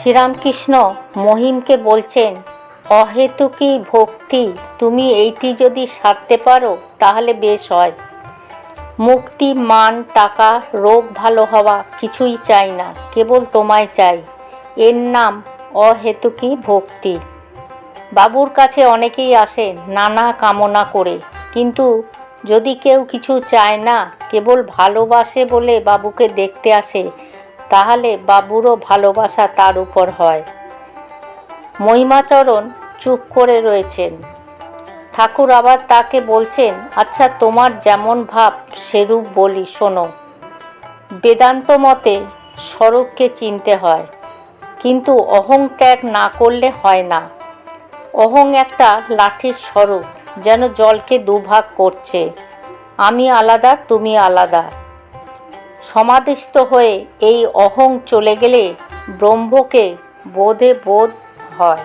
শ্রীরামকৃষ্ণ মহিমকে বলছেন, অহেতুকি ভক্তি, তুমি এইটি যদি সারতে পারো, তাহলে বেশ হয়। মুক্তি, মান, টাকা, রোগ, ভালো হওয়া কিছুই চাই না, কেবল তোমায় চাই। এর নাম অহেতুকি ভক্তি। বাবুর কাছে অনেকেই আসে নানা কামনা করে, কিন্তু যদি কেউ কিছু চায় না, কেবল ভালোবাসে বলে বাবুকে দেখতে আসে তাহলে বাবুরও ভালোবাসা তার উপর হয়। মহিমাচরণ চুপ করে রয়েছেন। ঠাকুর আবার তাকে বলছেন আচ্ছা তোমার যেমন ভাব, সেরূপ বলি, শোনো। বেদান্ত মতে স্বরূপকে চিনতে হয়, কিন্তু অহং ত্যাগ না করলে হয় না। অহং একটা লাঠির স্বরূপ, যেন জলকে দুভাগ করছে। আমি আলাদা, তুমি আলাদা। সমাধিস্থ হয়ে এই অহং চলে গেলে ব্রহ্মকে বোধে বোধ হয়।